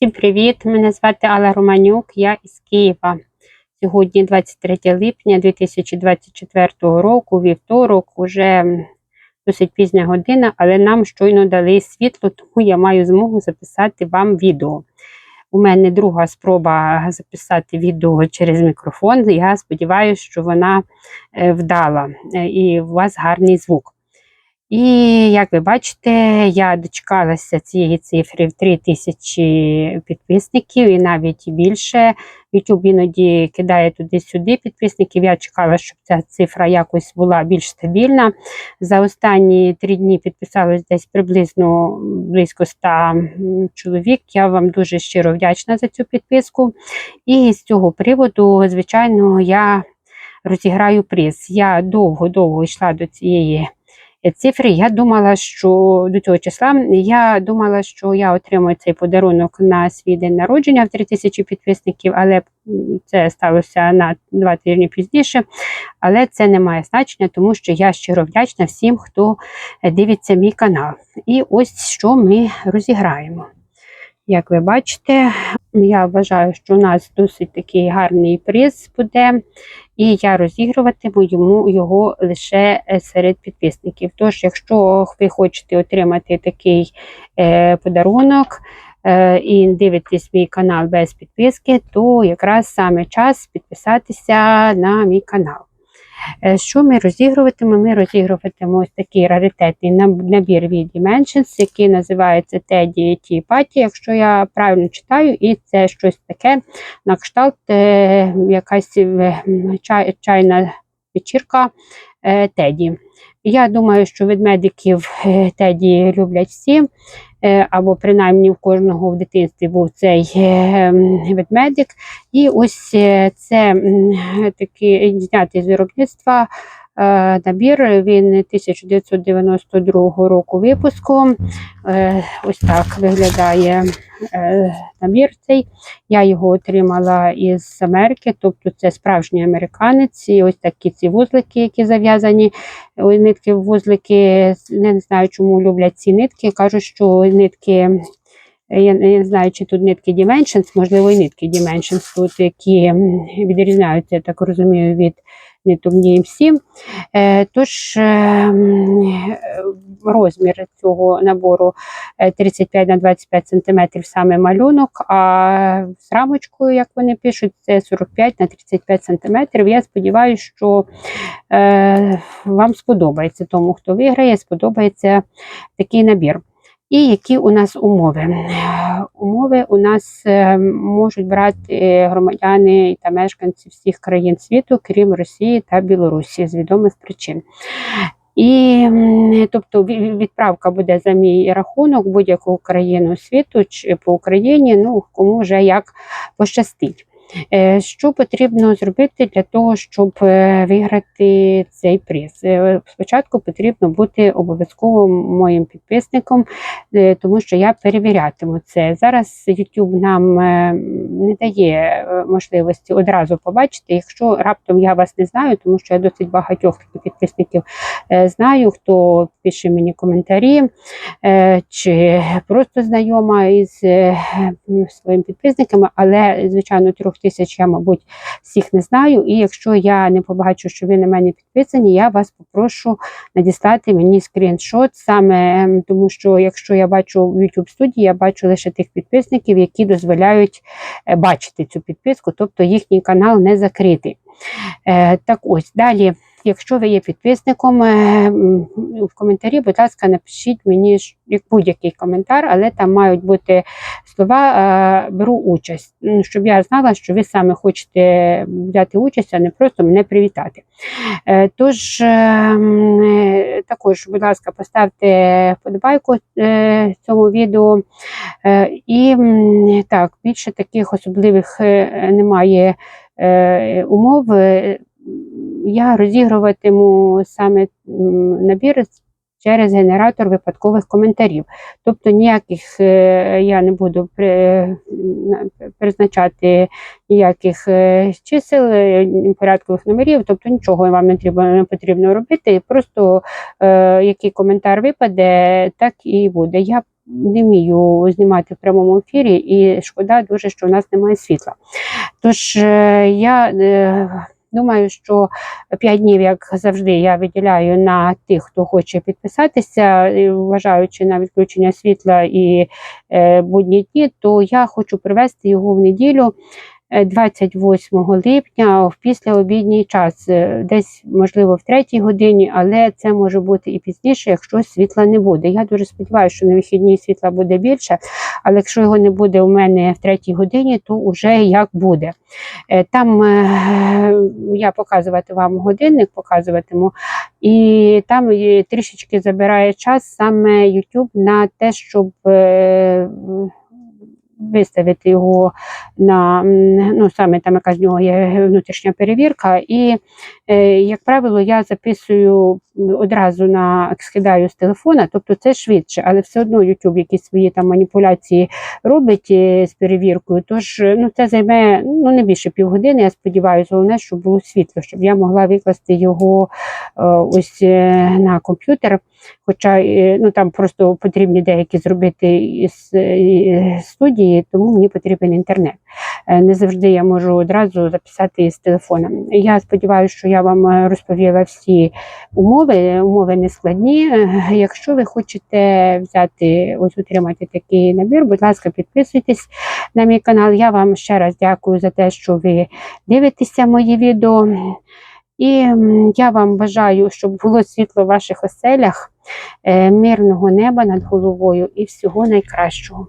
Всім привіт! Мене звати Алла Романюк, я із Києва. Сьогодні 23 липня 2024 року, вівторок, уже досить пізня година, але нам щойно дали світло, тому я маю змогу записати вам відео. У мене друга спроба записати відео через мікрофон. Я сподіваюся, що вона е, вдала е, і у вас гарний звук. І як ви бачите, я дочекалася цієї цифри в 3 тисячі підписників і навіть більше. YouTube іноді кидає туди-сюди підписників. Я чекала, щоб ця цифра якось була більш стабільна. За останні три дні підписалось десь приблизно близько 100 чоловік. Я вам дуже щиро вдячна за цю підписку. І з цього приводу, звичайно, я розіграю приз. Я довго-довго йшла до цієї цифри. Я думала, що до цього числа я думала, що я отримую цей подарунок на свій день народження в 3000 підписників, але це сталося на два тижні пізніше. Але це не має значення, тому що я щиро вдячна всім, хто е, дивиться мій канал. І ось що ми розіграємо. Як ви бачите, я вважаю, що у нас досить такий гарний приз буде, і я розігруватиму йому його лише е, серед підписників. Тож, якщо ви хочете отримати такий е, подарунок е, і дивитесь мій канал без підписки, то якраз саме час підписатися на мій канал. Е, Що ми розігруватимемо? Ми розігруватимемо ось такий раритетний набір від Dimensions, який називається Teddy Tea Party, якщо я правильно читаю, і це щось таке на кшталт е, якась е, чай, чайна вечірка Теді. Я думаю, що ведмедиків медиків Теді люблять всі, е, або принаймні в кожного в дитинстві був цей е, ведмедик. І ось е, це такі зняти з виробництва е, набір. Він 1992 року випуску. Е, Ось так виглядає е, набір цей. Я його отримала із Америки, тобто це справжній американець. Ось такі ці вузлики, які зав'язані. Нитки вузлики. Не знаю, чому люблять ці нитки. Кажуть, що нитки. Я не знаю, чи тут нитки Dimensions, можливо, і нитки Dimensions тут, які відрізняються, я так розумію, від ниток DMC. Е, тож е, е, розмір цього набору е, 35 на 25 см саме малюнок, а з рамочкою, як вони пишуть, це 45 на 35 см. Я сподіваюся, що вам сподобається тому, хто виграє, сподобається такий набір. І які у нас умови? Е, Умови у нас е, можуть брати громадяни та мешканці всіх країн світу, крім Росії та Білорусі, з відомих причин. І тобто ві- відправка буде за мій рахунок будь-яку країну світу чи по Україні, ну кому вже як пощастить. Е, Що потрібно зробити для того, щоб е, виграти цей приз? Е, Спочатку потрібно бути обов'язково моїм підписником, тому що я перевірятиму це. Зараз YouTube нам не дає можливості одразу побачити. Якщо раптом я вас не знаю, тому що я досить багатьох таких підписників знаю, хто пише мені коментарі, чи просто знайома із своїми підписниками, але, звичайно, трьох тисяч я, мабуть, всіх не знаю. І якщо я не побачу, що ви на мене підписані, я вас попрошу надіслати мені скріншот, саме ем, тому що якщо я бачу в YouTube студії, я бачу лише тих підписників, які дозволяють е, бачити цю підписку, тобто їхній канал не закритий. Е, Так ось далі. Якщо ви є підписником, е, в коментарі, будь ласка, напишіть мені як будь-який коментар, але там мають бути слова е, беру участь, щоб я знала, що ви саме хочете взяти участь, а не просто мене привітати. Е, Тож, також, будь ласка, поставте вподобайку цьому відео. І так, більше таких особливих немає умов. Е, Я розігруватиму саме набір через генератор випадкових коментарів. Тобто ніяких е, я не буду призначати ніяких е, чисел, е, порядкових номерів, тобто нічого вам не треба не потрібно робити. Просто е, який коментар випаде, так і буде. Я не вмію знімати в прямому ефірі, і шкода дуже, що у нас немає світла. Тож е, я е, думаю, що 5 днів, як завжди, я виділяю на тих, хто хоче підписатися, вважаючи на відключення світла і е, будні дні, то я хочу привести його в неділю. Е, 28 липня в післяобідній час, е, десь можливо в третій годині, але це може бути і пізніше, якщо світла не буде. Я дуже сподіваюся, що на вихідні світла буде більше, але якщо його не буде у мене в третій годині, то вже як буде. Е, Там е, я показувати вам годинник, показуватиму, і там е, трішечки забирає час саме YouTube на те, щоб е, виставити його на ну саме там якась в нього є внутрішня перевірка. І, е, як правило, я записую одразу на скидаю з телефона, тобто це швидше, але все одно YouTube якісь свої там маніпуляції робить е, з перевіркою. Тож е, ну, це займе ну, не більше півгодини. Я сподіваюся, головне, щоб було світло, щоб я могла викласти його е, ось на комп'ютер. Хоча ну, там просто потрібні деякі зробити із студії, тому мені потрібен інтернет. Е, Не завжди я можу одразу записати з телефона. Я сподіваюся, що я вам е, розповіла всі умови. Умови не складні. Якщо ви хочете взяти, ось отримати такий набір, будь ласка, підписуйтесь на мій канал. Я вам ще раз дякую за те, що ви дивитеся мої відео. І я вам бажаю, щоб було світло в ваших оселях, е, мирного неба над головою і всього найкращого.